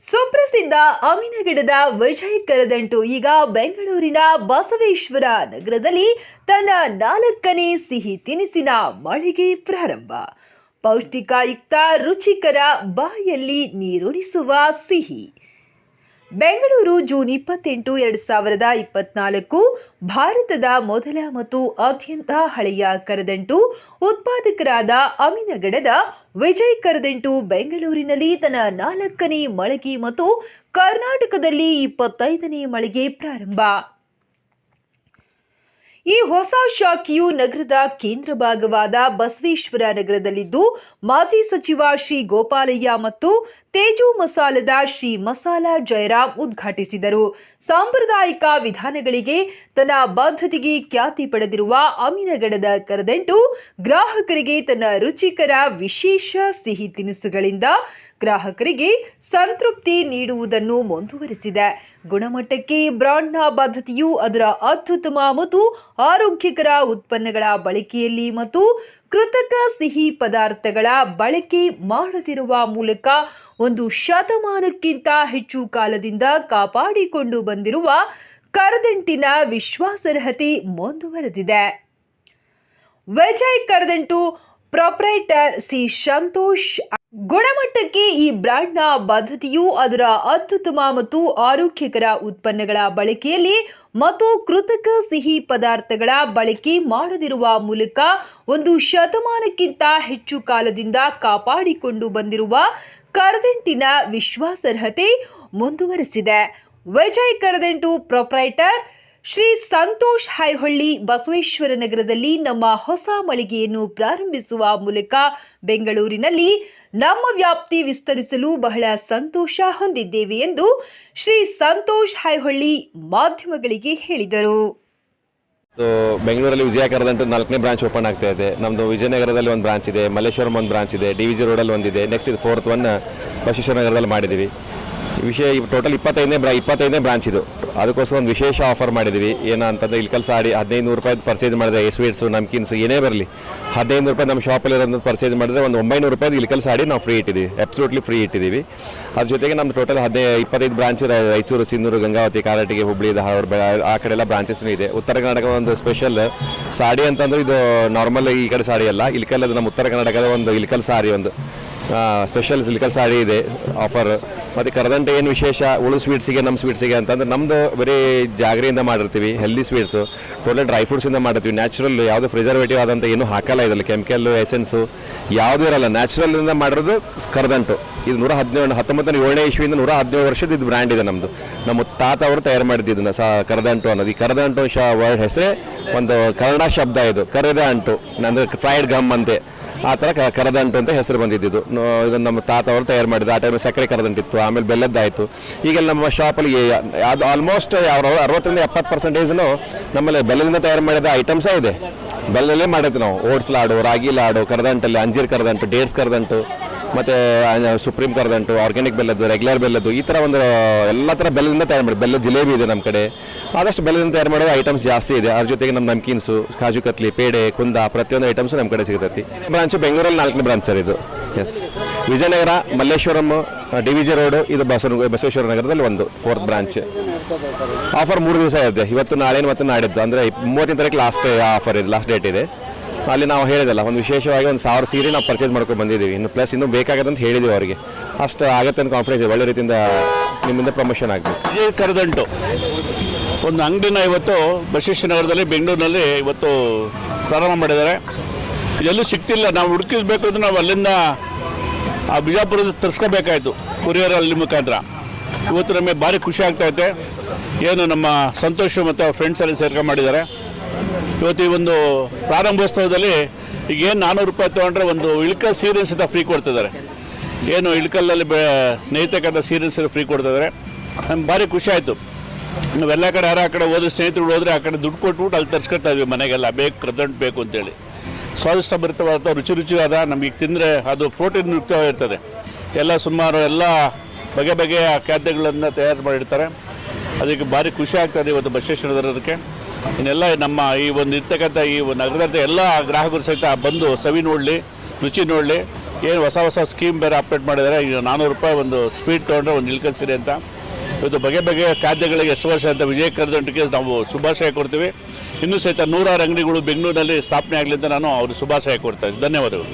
ಸುಪ್ರಸಿದ್ಧ ಅಮಿನಗಿಡದ ವಿಜಯ್ ಕರದಂಟು ಈಗ ಬೆಂಗಳೂರಿನ ಬಸವೇಶ್ವರ ನಗರದಲ್ಲಿ ತನ್ನ ನಾಲ್ಕನೇ ಸಿಹಿ ತಿನಿಸಿನ ಮಳಿಗೆ ಪ್ರಾರಂಭ. ಪೌಷ್ಟಿಕಯುಕ್ತ ರುಚಿಕರ ಬಾಯಲ್ಲಿ ನೀರುಣಿಸುವ ಸಿಹಿ. ಬೆಂಗಳೂರು ಜೂನ್ ಇಪ್ಪತ್ತೆಂಟು, ಎರಡು ಸಾವಿರದ ಇಪ್ಪತ್ನಾಲ್ಕು, ಭಾರತದ ಮೊದಲ ಮತ್ತು ಅತ್ಯಂತ ಹಳೆಯ ಕರದಂಟು ಉತ್ಪಾದಕರಾದ ಅಮಿನಗಡದ ವಿಜಯ್ ಕರದಂಟು ಬೆಂಗಳೂರಿನಲ್ಲಿ ತನ್ನ ನಾಲ್ಕನೇ ಮಳಿಗೆ ಮತ್ತು ಕರ್ನಾಟಕದಲ್ಲಿ ಇಪ್ಪತ್ತೈದನೇ ಮಳಿಗೆ ಪ್ರಾರಂಭ. ಈ ಹೊಸ ಶಾಖೆಯು ನಗರದ ಕೇಂದ್ರ ಭಾಗವಾದ ಬಸವೇಶ್ವರ ನಗರದಲ್ಲಿದ್ದು, ಮಾಜಿ ಸಚಿವ ಶ್ರೀ ಗೋಪಾಲಯ್ಯ ಮತ್ತು ತೇಜು ಮಸಾಲದ ಶ್ರೀ ಮಸಾಲ ಜಯರಾಮ್ ಉದ್ಘಾಟಿಸಿದರು. ಸಾಂಪ್ರದಾಯಿಕ ವಿಧಾನಗಳಿಗೆ ತನ್ನ ಬದ್ಧತೆಗೆ ಖ್ಯಾತಿ ಪಡೆದಿರುವ ಅಮಿನಗಡದ ಕರದಂಟು ಗ್ರಾಹಕರಿಗೆ ತನ್ನ ರುಚಿಕರ ವಿಶೇಷ ಸಿಹಿ ತಿನಿಸುಗಳಿಂದ ಗ್ರಾಹಕರಿಗೆ ಸಂತೃಪ್ತಿ ನೀಡುವುದನ್ನು ಮುಂದುವರೆಸಿದೆ. ಗುಣಮಟ್ಟಕ್ಕೆ ಬ್ರಾಂಡ್ನ ಬದ್ಧತೆಯು ಅದರ ಅತ್ಯುತ್ತಮ ಮತ್ತು ಆರೋಗ್ಯಕರ ಉತ್ಪನ್ನಗಳ ಬಳಕೆಯಲ್ಲಿ ಮತ್ತು ಕೃತಕ ಸಿಹಿ ಪದಾರ್ಥಗಳ ಬಳಕೆ ಮಾಡದಿರುವ ಮೂಲಕ ಒಂದು ಶತಮಾನಕ್ಕಿಂತ ಹೆಚ್ಚು ಕಾಲದಿಂದ ಕಾಪಾಡಿಕೊಂಡು ಬಂದಿರುವ ಕರದಂಟಿನ ವಿಶ್ವಾಸಾರ್ಹತೆ ಮುಂದುವರೆದಿದೆ. Vijay Karadantu proprietor C Santosh. ಗುಣಮಟ್ಟಕ್ಕೆ ಈ ಬ್ರ್ಯಾಂಡ್ನ ಬದ್ಧತೆಯು ಅದರ ಅತ್ಯುತ್ತಮ ಮತ್ತು ಆರೋಗ್ಯಕರ ಉತ್ಪನ್ನಗಳ ಬಳಕೆಯಲ್ಲಿ ಮತ್ತು ಕೃತಕ ಸಿಹಿ ಪದಾರ್ಥಗಳ ಬಳಕೆ ಮಾಡದಿರುವ ಮೂಲಕ ಒಂದು ಶತಮಾನಕ್ಕಿಂತ ಹೆಚ್ಚು ಕಾಲದಿಂದ ಕಾಪಾಡಿಕೊಂಡು ಬಂದಿರುವ ಕರದಂಟಿನ ವಿಶ್ವಾಸಾರ್ಹತೆ ಮುಂದುವರೆಸಿದೆ. ವಿಜಯ್ ಕರದಂಟು ಪ್ರೊಪ್ರೈಟರ್ ಶ್ರೀ ಸಂತೋಷ್ ಹೈಹಳ್ಳಿ ಬಸವೇಶ್ವರ ನಗರದಲ್ಲಿ ನಮ್ಮ ಹೊಸ ಮಳಿಗೆಯನ್ನು ಪ್ರಾರಂಭಿಸುವ ಮೂಲಕ ಬೆಂಗಳೂರಿನಲ್ಲಿ ನಮ್ಮ ವ್ಯಾಪ್ತಿ ವಿಸ್ತರಿಸಲು ಬಹಳ ಸಂತೋಷ ಹೊಂದಿದ್ದೇವೆ ಎಂದು ಶ್ರೀ ಸಂತೋಷ್ ಹೈಹಳ್ಳಿ ಮಾಧ್ಯಮಗಳಿಗೆ ಹೇಳಿದರು. ಬೆಂಗಳೂರಲ್ಲಿ ವಿಜಯ ನಾಲ್ಕನೇ ಬ್ರಾಂಚ್ ಓಪನ್ ಆಗ್ತಾ ಇದೆ. ನಮ್ಮದು ವಿಜಯನಗರದಲ್ಲಿ ಒಂದು ಬ್ರಾಂಚ್ ಇದೆ, ಮಲ್ಲೇಶ್ವರಂ ಒಂದು ಬ್ರಾಂಚ್ ಇದೆ ಡಿ ವಿ ಜಿ ರೋಡಲ್ಲಿ ಒಂದಿದೆ. ನೆಕ್ಸ್ಟ್ ಇದು ಫೋರ್ತ್ ಒನ್ ಬಸವೇಶ್ವರ ನಗರದಲ್ಲಿ ಮಾಡಿದ್ದೀವಿ. ವಿಷಯ ಟೋಟಲ್ ಇಪ್ಪತ್ತೈದನೇ ಬ್ರಾ ಇಪ್ಪತ್ತೈದನೇ ಬ್ರಾಂಚ್ ಇದು. ಅದಕ್ಕೋಸ್ಕರ ಒಂದು ವಿಶೇಷ ಆಫರ್ ಮಾಡಿದ್ವಿ ಏನಂತಂದ್ರೆ ಇಲ್ಲಿ ಕೆಲಸ ಆಡಿ ಹದಿನೈದು ನೂರು ರೂಪಾಯಿ ಪರ್ಚೇಸ್ ಮಾಡಿದ್ರೆ ಸ್ವೀಟ್ಸು ನಮ್ಕಿನ್ಸು ಏನೇ ಬರಲಿ. ಹದಿನೈದು ನೂರು ರೂಪಾಯಿ ನಮ್ಮ ಶಾಪಲ್ಲಿ ಇರೋದು ಪರ್ಚೇಸ್ ಮಾಡಿದ್ರೆ ಒಂದು ಒಂಬೈನೂರು ರೂಪಾಯಿ ಕೆಲಸ ಆಡಿ ನಾವು ಫ್ರೀ ಇಟ್ಟಿದ್ದೀವಿ. ಅಬ್ಸಲ್ಯೂಟ್ಲಿ ಫ್ರೀ ಇಟ್ಟಿದ್ದೀವಿ. ಅದ್ರ ಜೊತೆಗೆ ನಮ್ಮ ಟೋಟಲ್ ಹದಿನೈದು ಇಪ್ಪತ್ತೈದು ಬ್ರಾಂಚ್ ರಾಯಚೂರು ಸಿಂಧೂರು ಗಂಗಾವತಿ, ಕಾರಟಿಗೆ, ಹುಬ್ಳಿ, ಧಾರವಾಡ ಆ ಕಡೆ ಎಲ್ಲ ಬ್ರಾಂಚಸ್ನೂ ಇದೆ. ಉತ್ತರ ಕರ್ನಾಟಕ ಒಂದು ಸ್ಪೆಷಲ್ ಸಾಡಿ ಅಂತಂದ್ರೆ ಇದು ನಾರ್ಮಲ್ ಈ ಕಡೆ ಸಾಡಿ ಅಲ್ಲ. ಇಲ್ಕಲ್ ಅದು ನಮ್ಮ ಉತ್ತರ ಕರ್ನಾಟಕದ ಒಂದು ಇಲ್ಕಲ್ ಸಾರಿ ಒಂದು. ಸ್ಪೆಷಲ್ ಸಿಲ್ಕಲ್ ಸಾಡಿ ಇದೆ ಆಫರ್ ಮತ್ತು ಕರದಂಟು ಏನು ವಿಶೇಷ? ಉಳು ಸ್ವೀಟ್ಸಿಗೆ ನಮ್ಮ ಸ್ವೀಟ್ಸಿಗೆ ಅಂತಂದ್ರೆ ನಮ್ಮದು ಬರೀ ಜಾಗರಿಯಿಂದ ಮಾಡಿರ್ತೀವಿ ಹೆಲ್ದಿ ಸ್ವೀಟ್ಸು ಟೋಟಲ್ ಡ್ರೈ ಫ್ರೂಟ್ಸಿಂದ ಮಾಡಿರ್ತೀವಿ. ನ್ಯಾಚುರಲ್ ಯಾವುದು ಪ್ರಿಸರ್ವೇಟಿವ್ ಆದಂಥ ಏನೂ ಹಾಕಲ್ಲ ಇದರಲ್ಲಿ. ಕೆಮಿಕಲ್ಲು ಎಸೆನ್ಸು ಯಾವುದೂ ಇರಲ್ಲ. ನ್ಯಾಚುರಲಿಂದ ಮಾಡಿರೋದು ಕರದಂಟು. ಇದು ನೂರ ಹದಿನೇಳು ಹತ್ತೊಂಬತ್ತು ಏಳನೇ ಇಶ್ವಿಯಿಂದ ನೂರ ಹದಿನೇಳು ವರ್ಷದ ಇದು ಬ್ರ್ಯಾಂಡ್ ಇದೆ ನಮ್ಮದು ನಮ್ಮ ತಾತ ಅವರು ತಯಾರು ಮಾಡಿದ್ದು ಸಹ ಕರದಂಟು ಅನ್ನೋದು. ಈ ಕರದಂಟು ಶ ವರ್ಡ್ ಹೆಸರೇ ಒಂದು ಕನ್ನಡ ಶಬ್ದ ಇದು. ಕರೆದ ಅಂಟು. ನಂದು ಫ್ರೈಡ್ ಗಮ್ ಅಂತೆ. ಆ ಥರ ಕರದಂಟು ಅಂತ ಹೆಸರು ಬಂದಿದ್ದು ಇದನ್ನು ನಮ್ಮ ತಾತ ಅವರು ತಯಾರು ಮಾಡಿದ್ದು. ಆ ಟೈಮಲ್ಲಿ ಸಕ್ಕರೆ ಕರದಂಟಿತ್ತು ಆಮೇಲೆ ಬೆಲ್ಲದ್ದಾಯಿತು. ಈಗೆಲ್ಲ ನಮ್ಮ ಶಾಪಲ್ಲಿ ಅದು ಆಲ್ಮೋಸ್ಟ್ ಯಾವ ಅರವತ್ತರಿಂದ ಎಪ್ಪತ್ತು ಪರ್ಸೆಂಟೇಜ್ನು ನಮ್ಮಲ್ಲಿ ಬೆಲ್ಲದಿಂದ ತಯಾರು ಮಾಡಿದ ಐಟಮ್ಸೇ ಇದೆ. ಬೆಲ್ಲದಲ್ಲೇ ಮಾಡಿದ್ವಿ ನಾವು. ಓಟ್ಸ್ ಲಾಡು, ರಾಗಿ ಲಾಡು ಕರದಂಟಲ್ಲಿ ಅಂಜೀರ್ ಕರದಂಟು, ಡೇಟ್ಸ್ ಕರದಂಟು, ಮತ್ತು ಸುಪ್ರೀಂ ಕರದಂಟು ಆರ್ಗ್ಯಾನಿಕ್ ಬೆಲ್ಲದ್ದು ರೆಗ್ಯುಲರ್ ಬೆಲ್ಲದ್ದು, ಈ ಥರ ಒಂದು, ಎಲ್ಲ ಥರ ಬೆಲ್ಲದಿಂದ ತಯಾರು ಮಾಡಿ. ಬೆಲ್ಲ ಜಿಲೇಬಿ ಇದೆ ನಮ್ಮ ಕಡೆ. ಆದಷ್ಟು ಬೆಲ್ಲದಿಂದ ತಯಾರು ಮಾಡುವ ಐಟಮ್ಸ್ ಜಾಸ್ತಿ ಇದೆ. ಅದ್ರ ಜೊತೆಗೆ ನಮ್ಮ ನಮ್ಕೀನ್ಸು, ಕಾಜು ಕತ್ಲಿ, ಪೇಡೆ, ಕುಂದ, ಪ್ರತಿಯೊಂದು ಐಟಮ್ಸ್ ನಮ್ಮ ಕಡೆ ಸಿಗ್ತೈತಿ. ಬ್ರಾಂಚು ಬೆಂಗಳೂರಲ್ಲಿ ನಾಲ್ಕನೇ ಬ್ರಾಂಚ್ ಸರ್ ಇದು. S Vijayanagar, Malleshwaram D V G road, ಇದು ಬಸವ, ಬಸವೇಶ್ವರ ನಗರದಲ್ಲಿ ಒಂದು ಫೋರ್ತ್ ಬ್ರಾಂಚ್ ಆಫರ್ ಮೂರು ದಿವಸ ಇದೆ ಇವತ್ತು ನಾಳೆ ಮತ್ತು ನಾಡಿದ್ದು. ಅಂದರೆ ಮೂವತ್ತನೇ ತಾರೀಕು ಲಾಸ್ಟ್ ಆಫರ್ ಇದೆ ಲಾಸ್ಟ್ ಡೇಟ್ ಇದೆ. ಅಲ್ಲಿ ನಾವು ಹೇಳಿದಲ್ಲ, ಒಂದು ವಿಶೇಷವಾಗಿ ಒಂದು ಸಾವಿರ ಸೀರೆ ನಾವು ಪರ್ಚೇಸ್ ಮಾಡ್ಕೊಂಡು ಬಂದಿದ್ದೀವಿ. ಇನ್ನು ಪ್ಲಸ್ ಇನ್ನೂ ಬೇಕಾಗತ್ತೆ ಅಂತ ಹೇಳಿದ್ದೀವಿ ಅವರಿಗೆ. ಅಷ್ಟು ಆಗತ್ತೆ ಅಂತ ಕಾನ್ಫಿಡೆನ್ಸ್ ಇದೆ. ಒಳ್ಳೆ ರೀತಿಯಿಂದ ನಿಮ್ಮಿಂದ ಪ್ರಮೋಷನ್ ಆಗಬೇಕು ವಿಜಯ್ ಕರದಂಟು. ಒಂದು ಅಂಗಡಿನ ಇವತ್ತು ನಗರದಲ್ಲಿ ಬೆಂಗಳೂರಿನಲ್ಲಿ ಇವತ್ತು ಪ್ರಾರಂಭ ಮಾಡಿದ್ದಾರೆ. ಎಲ್ಲೂ ಸಿಗ್ತಿಲ್ಲ. ನಾವು ಹುಡುಕಿಸ್ಬೇಕು ಅಂದ್ರೆ ನಾವು ಅಲ್ಲಿಂದ ಆ ಬಿಜಾಪುರದ ತರಿಸ್ಕೋಬೇಕಾಯಿತು. ಕೊರಿಯರ್ ಅಲ್ಲಿ ಮುಖಾಂತರ. ಇವತ್ತು ನಮಗೆ ಭಾರಿ ಖುಷಿ ಆಗ್ತಾಯಿದೆ ಏನು ನಮ್ಮ ಸಂತೋಷ ಮತ್ತು ಅವ್ರ ಫ್ರೆಂಡ್ಸ್ ಎಲ್ಲ ಸೇರ್ಕೊಂಡು ಮಾಡಿದ್ದಾರೆ. ಇವತ್ತು ಈ ಒಂದು ಪ್ರಾರಂಭೋತ್ಸವದಲ್ಲಿ ಈಗ ಏನು ನಾನ್ನೂರು ರೂಪಾಯಿ ತೊಗೊಂಡ್ರೆ ಒಂದು ಇಳಕ ಸೀರೆ ಅಂತ ಫ್ರೀ ಕೊಡ್ತಿದ್ದಾರೆ. ಏನು ಇಳ್ಕಲ್ಲಲ್ಲಿ ಬೆ ನೇಯ್ತಕ್ಕಂಥ ಸೀರಿಯಲ್ಸ್ ಫ್ರೀ ಕೊಡ್ತಿದ್ದಾರೆ ನಮ್ಗೆ ಭಾರಿ ಖುಷಿ ಆಯಿತು. ನಾವೆಲ್ಲ ಕಡೆ ಯಾರು ಆ ಕಡೆ ಹೋದ್ರೆ ಸ್ನೇಹಿತರು ಹೋದರೆ ಆ ಕಡೆ ದುಡ್ಡು ಕೊಟ್ಬಿಟ್ಟು ಅಲ್ಲಿ ತರಿಸ್ಕೊಳ್ತಾ ಇದ್ವಿ ಮನೆಗೆಲ್ಲ. ಬೇಕು ಕರೆದಂಟು ಬೇಕು ಅಂತೇಳಿ. ಸ್ವಾದಿಷ್ಟಭರಿತವಾದ ರುಚಿ ರುಚಿಯಾದ ನಮಗೆ ತಿಂದರೆ ಅದು ಪ್ರೋಟೀನ್ ಯುಕ್ತವಾಗಿರ್ತದೆ ಎಲ್ಲ ಸುಮಾರು ಎಲ್ಲ ಬಗೆ ಬಗೆಯ ಖಾದ್ಯಗಳನ್ನು ತಯಾರು ಮಾಡಿರ್ತಾರೆ. ಅದಕ್ಕೆ ಭಾರಿ ಖುಷಿ ಆಗ್ತದೆ ಇವತ್ತು ಬಸವೇಶ್ವರದಕ್ಕೆ ಇನ್ನೆಲ್ಲ ನಮ್ಮ ಈ ಒಂದು ಇರ್ತಕ್ಕಂಥ ಈ ನಗರದ ಎಲ್ಲ ಗ್ರಾಹಕರು ಸಹಿತ ಬಂದು ಸವಿ ನೋಡಲಿ ರುಚಿ ನೋಡಲಿ ಏನು ಹೊಸ ಹೊಸ ಸ್ಕೀಮ್ ಬೇರೆ ಅಪ್ಡೇಟ್ ಮಾಡಿದ್ದಾರೆ. ಈಗ ನಾನ್ನೂರು ರೂಪಾಯಿ ಒಂದು ಸ್ಪೀಡ್ ತೊಗೊಂಡ್ರೆ ಒಂದು ಇಳ್ಕಸಿರಿ ಅಂತ. ಇವತ್ತು ಬಗೆ ಬಗೆಯ ಖಾದ್ಯಗಳಿಗೆ ಎಷ್ಟು ವರ್ಷ ಅಂತ ವಿಜಯ ಕರ್ದಂಟಿಗೆ ನಾವು ಶುಭಾಶಯ ಕೊಡ್ತೀವಿ. ಇನ್ನೂ ಸಹಿತ ನೂರಾರು ಅಂಗಡಿಗಳು ಬೆಂಗಳೂರಿನಲ್ಲಿ ಸ್ಥಾಪನೆ ಆಗಲಿ ಅಂತ ನಾನು ಅವ್ರಿಗೆ ಶುಭಾಶಯ ಕೊಡ್ತಾ ಧನ್ಯವಾದಗಳು.